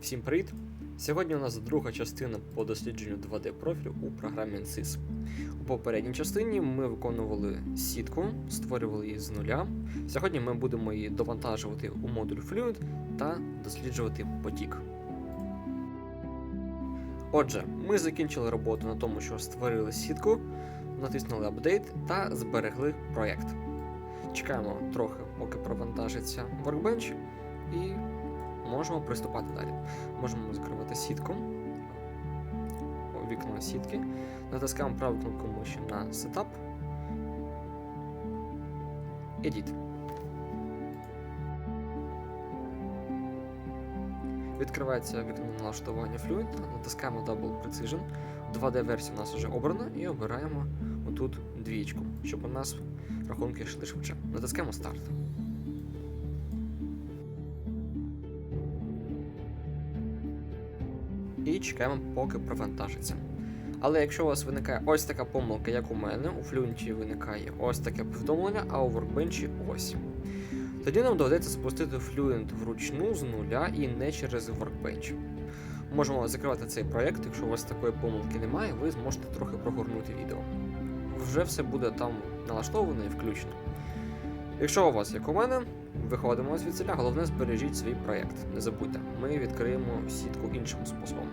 Всім привіт! Сьогодні у нас друга частина по дослідженню 2D профілю у програмі ANSYS. У попередній частині ми виконували сітку, створювали її з нуля. Сьогодні ми будемо її довантажувати у модуль Fluid та досліджувати потік. Отже, ми закінчили роботу на тому, що створили сітку, натиснули апдейт та зберегли проєкт. Чекаємо трохи, поки провантажиться Workbench, і можемо приступати далі. Можемо закривати сітку, вікно сітки, натискаємо праву кнопку миші на Setup, Edit. Відкривається вікно налаштування Fluid, натискаємо Double Precision. 2D-версія у нас вже обрана і обираємо отут двічку, щоб у нас рахунки йшли швидше. Натискаємо Start. Чекаємо, поки провантажиться. Але якщо у вас виникає ось така помилка, як у мене, у Fluent виникає ось таке повідомлення, а у Workbench ось. Тоді нам доведеться спустити Fluent вручну з нуля і не через Workbench. Можемо закривати цей проєкт, якщо у вас такої помилки немає, ви зможете трохи прогорнути відео. Вже все буде там налаштовано і включено. Якщо у вас, як у мене, виходимо звідсіля, головне збережіть свій проєкт. Не забудьте, ми відкриємо сітку іншим способом.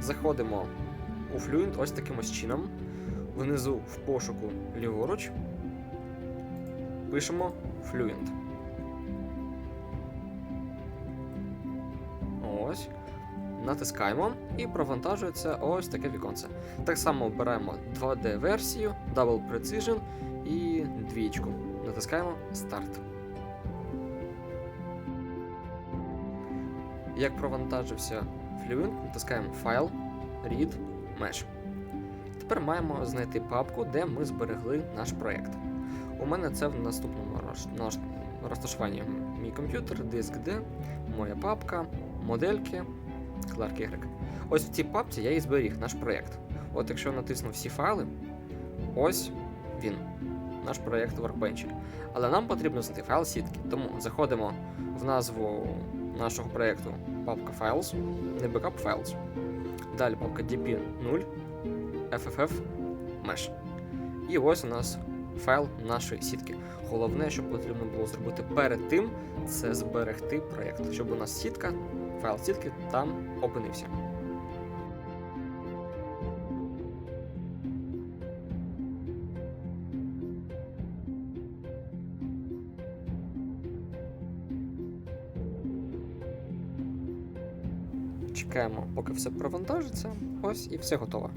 Заходимо у Fluent ось таким ось чином. Внизу в пошуку ліворуч пишемо Fluent. Ось. Натискаємо і провантажується ось таке віконце. Так само обираємо 2D-версію, Double Precision і двічку. Натискаємо Старт. Як провантажився Fluent, натискаємо Файл, Read, Mesh. Тепер маємо знайти папку, де ми зберегли наш проєкт. У мене це в наступному розташуванні мій комп'ютер, диск D, моя папка, модельки, Clark Y. Ось в цій папці я і зберіг наш проєкт. От якщо натисну всі файли, ось він, наш проєкт Workbench. Але нам потрібно знайти файл сітки, тому заходимо в назву нашого проєкту папка Files, не Backup Files. Далі папка dp0, FFF, Mesh. І ось у нас файл нашої сітки. Головне, що потрібно було зробити перед тим, це зберегти проєкт, щоб у нас сітка, файл сітки там опинився. Чекаємо, поки все провантажиться. Ось і все готово.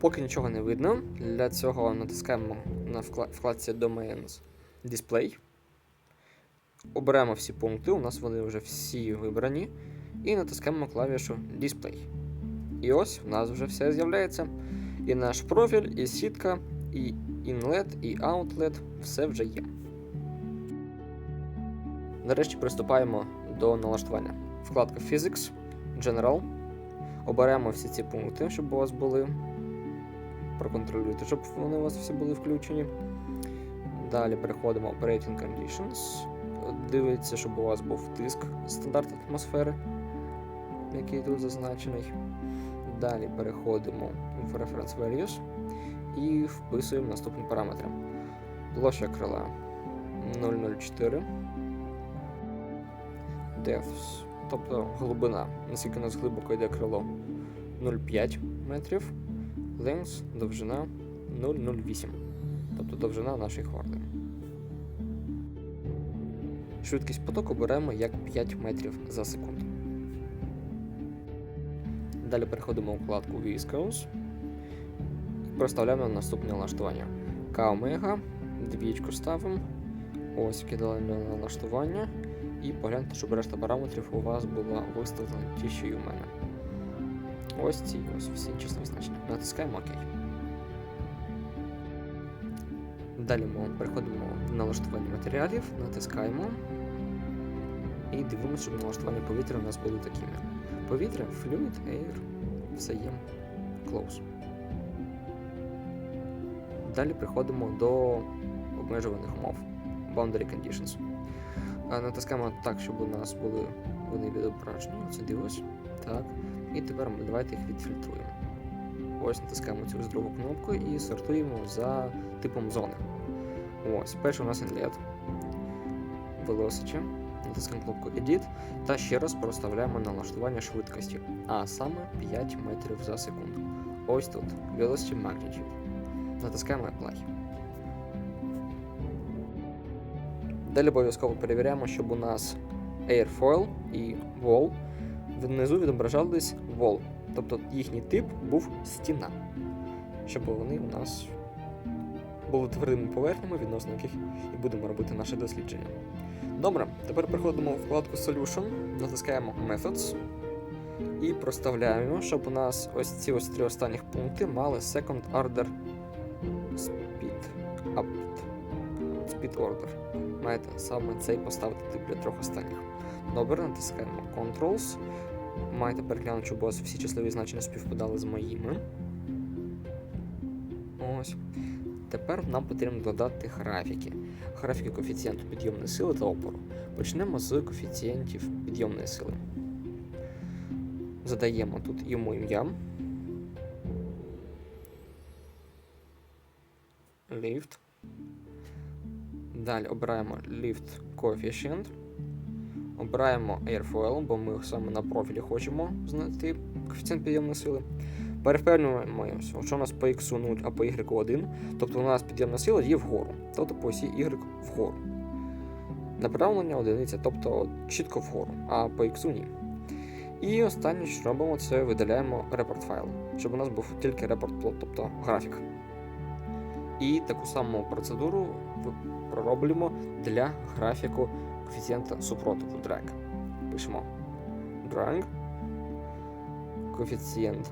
Поки нічого не видно, для цього натискаємо на вкладці Domains Display. Обираємо всі пункти, у нас вони вже всі вибрані. І натискаємо клавішу Display. І ось у нас вже все з'являється. І наш профіль, і сітка, і інлет, і аутлет все вже є. Нарешті приступаємо до налаштування. Вкладка Physics, General. Оберемо всі ці пункти, щоб у вас були. Проконтролюйте, щоб вони у вас всі були включені. Далі переходимо Operating Conditions. Дивіться, щоб у вас був тиск стандарт атмосфери, який тут зазначений. Далі переходимо в Reference Values і вписуємо наступні параметри. Площа крила 004. Depth, тобто глибина, наскільки у нас глибоко йде крило 0,5 метрів, length, довжина 0,08, тобто довжина нашої хорди. Швидкість потоку беремо як 5 метрів за секунду. Далі переходимо у вкладку Viscous і проставляємо наступне налаштування. К омега, двічку ставимо. Ось кидали на налаштування. І погляньте, щоб решта параметрів у вас була виставлена ті, що і у мене. Ось ці ось всі числа значення. Натискаємо ОК. Далі ми переходимо в налаштування матеріалів, натискаємо і дивимося, щоб налаштування повітря у нас були такими. Повітря, fluid, air, все є. Close. Далі приходимо до обмежуваних умов. Boundary conditions. Натискаємо так, щоб у нас були вони відображені. Це дивись. Так. І тепер ми давайте їх відфільтруємо. Ось натискаємо цю другу кнопку і сортуємо за типом зони. Ось, перший у нас інлет. Velocity. Натискаємо кнопку Edit та ще раз проставляємо налаштування швидкості, а саме 5 метрів за секунду. Ось тут Velocity Magnitude. Натискаємо Apply. Далі обов'язково перевіряємо, щоб у нас Airfoil і Wall внизу відображались Wall. Тобто їхній тип був стіна. Щоб вони у нас були твердими поверхнями, відносно яких і будемо робити наше дослідження. Добре, тепер переходимо в вкладку Solution, натискаємо Methods і проставляємо, щоб у нас ось ці ось три останніх пункти мали Second Order Speed Up. Speed Order. Маєте саме цей поставити тип для трьох останніх. Добре, натискаємо Controls. Маєте переглянути, щоб у вас всі числові значення співпадали з моїми. Ось. Тепер нам потрібно додати графіки. Графіки коефіцієнту підйомної сили та опору. Почнемо з коефіцієнтів підйомної сили. Задаємо тут йому ім'я. Lift. Далі обираємо Lift Coefficient. Обираємо Airfoil, бо ми саме на профілі хочемо знайти коефіцієнт підйомної сили. Перевпевнюємося, що у нас по x 0, а по y 1. Тобто у нас підйомна сила є вгору, тобто по осі y вгору. Направлення одиниця, тобто чітко вгору, а по x ні. І останнє, що робимо, це видаляємо репорт файл, щоб у нас був тільки репорт плот, тобто графік. І таку саму процедуру пророблюємо для графіку коефіцієнта супротиву drag. Пишемо drag, коефіцієнт.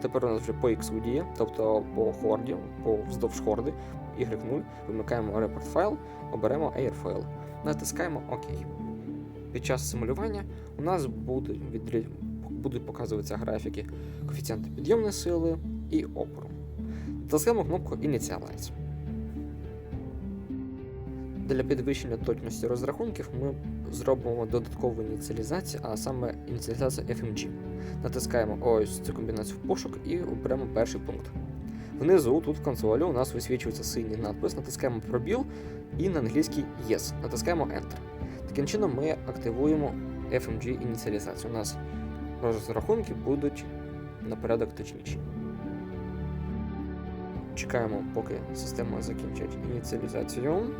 Тепер у нас вже по x діє, тобто по хорді, по вздовж хорди, y0, вимикаємо репорт файл, оберемо Airfoil, натискаємо ОК. Під час симулювання у нас будуть, відрі... будуть показуватися графіки коефіцієнту підйомної сили і опору. Натискаємо кнопку Initialize. Для підвищення точності розрахунків ми зробимо додаткову ініціалізацію, а саме ініціалізацію FMG. Натискаємо ось цю комбінацію в пошук і оберемо перший пункт. Внизу, тут в консолі, у нас висвічується синій надпис, натискаємо пробіл і на англійський Yes. Натискаємо Enter. Таким чином ми активуємо FMG ініціалізацію. У нас розрахунки будуть на порядок точніші. Чекаємо, поки система закінчить ініціалізацію.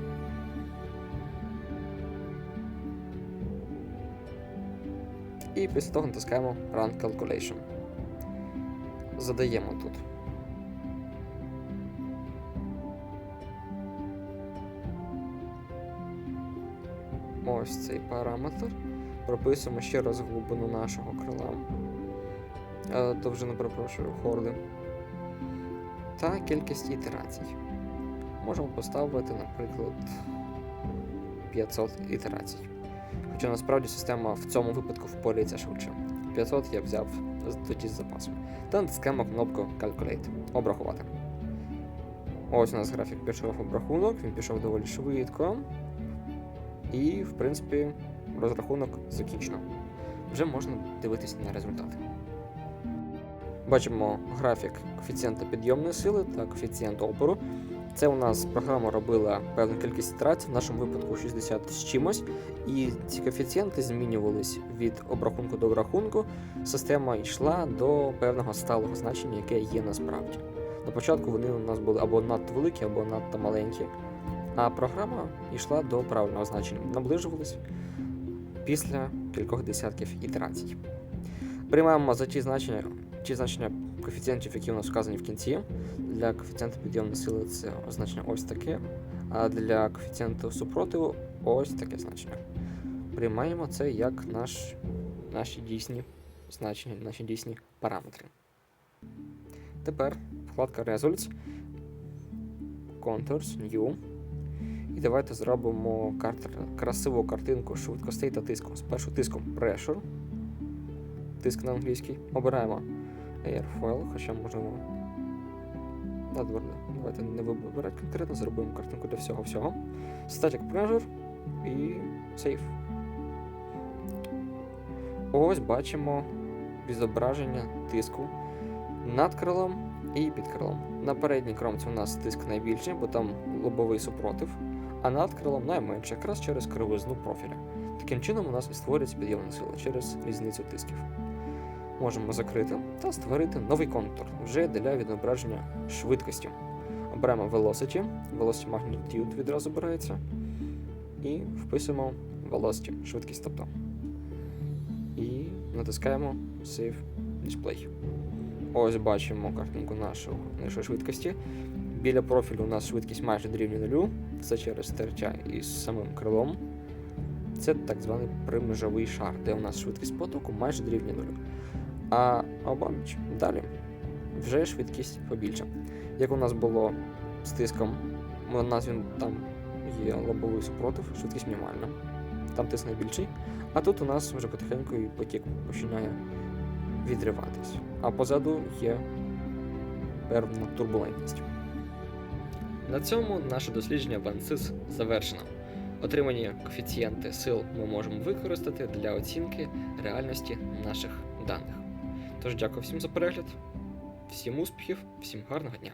І після того натискаємо Run Calculation. Задаємо тут. Ось цей параметр. Прописуємо ще раз глибину нашого крила. Е, Довжину, перепрошую, хорди. Та кількість ітерацій. Можемо поставити, наприклад, 500 ітерацій. Хоча насправді система в цьому випадку впорається швидше. 500 я взяв тоді з запасом. Та натискаємо кнопку Calculate. Обрахувати. Ось у нас графік пішов обрахунок, він пішов доволі швидко. І, в принципі, розрахунок закінчено. Вже можна дивитися на результати. Бачимо графік коефіцієнта підйомної сили та коефіцієнту опору. Це у нас програма робила певну кількість ітерацій, в нашому випадку 60 з чимось, і ці коефіцієнти змінювались від обрахунку до обрахунку. Система йшла до певного сталого значення, яке є насправді. На початку вони у нас були або надто великі, або надто маленькі, а програма йшла до правильного значення, наближувалась після кількох десятків ітерацій. Приймаємо за ті значення, ті значення коефіцієнтів, які у нас вказані в кінці. Для коефіцієнту підйомної сили це значення ось таке, а для коефіцієнту супротиву ось таке значення. Приймаємо це як наш, наші дійсні значення, наші дійсні параметри. Тепер вкладка Results, Contours, New. І давайте зробимо картер, красиву картинку швидкостей та тиску. Спершу тиском Pressure. Тиск на англійський. Обираємо Airfoil, хоча можемо. Да, добре, давайте не вибирати конкретно, зробимо картинку для всього-всього. Static Pressure і Save. Ось бачимо відображення тиску над крилом і під крилом. На передній кромці у нас тиск найбільший, бо там лобовий супротив, а над крилом найменше, якраз через кривизну профіля. Таким чином у нас і створюється підйомна сила через різницю тисків. Можемо закрити та створити новий контур вже для відображення швидкості. Оберемо Velocity, Velocity Magnitude відразу береться, і вписуємо Velocity, швидкість тобто. І натискаємо Save Display. Ось бачимо картинку нашого, нашої швидкості. Біля профілю у нас швидкість майже дорівнює нулю. Це через тертя із самим крилом. Це так званий примежовий шар, де у нас швидкість потоку майже дорівнює нулю. А обабіч далі вже швидкість побільша. Як у нас було з тиском, у нас він там є лобовий супротив, швидкість мінімальна. Там тиск найбільший. А тут у нас вже потихеньку і потік починає відриватись. А позаду є певна турбулентність. На цьому наше дослідження Вансис завершено. Отримані коефіцієнти сил ми можемо використати для оцінки реальності наших даних. Тож дякую всім за перегляд, всім успіхів, всім гарного дня!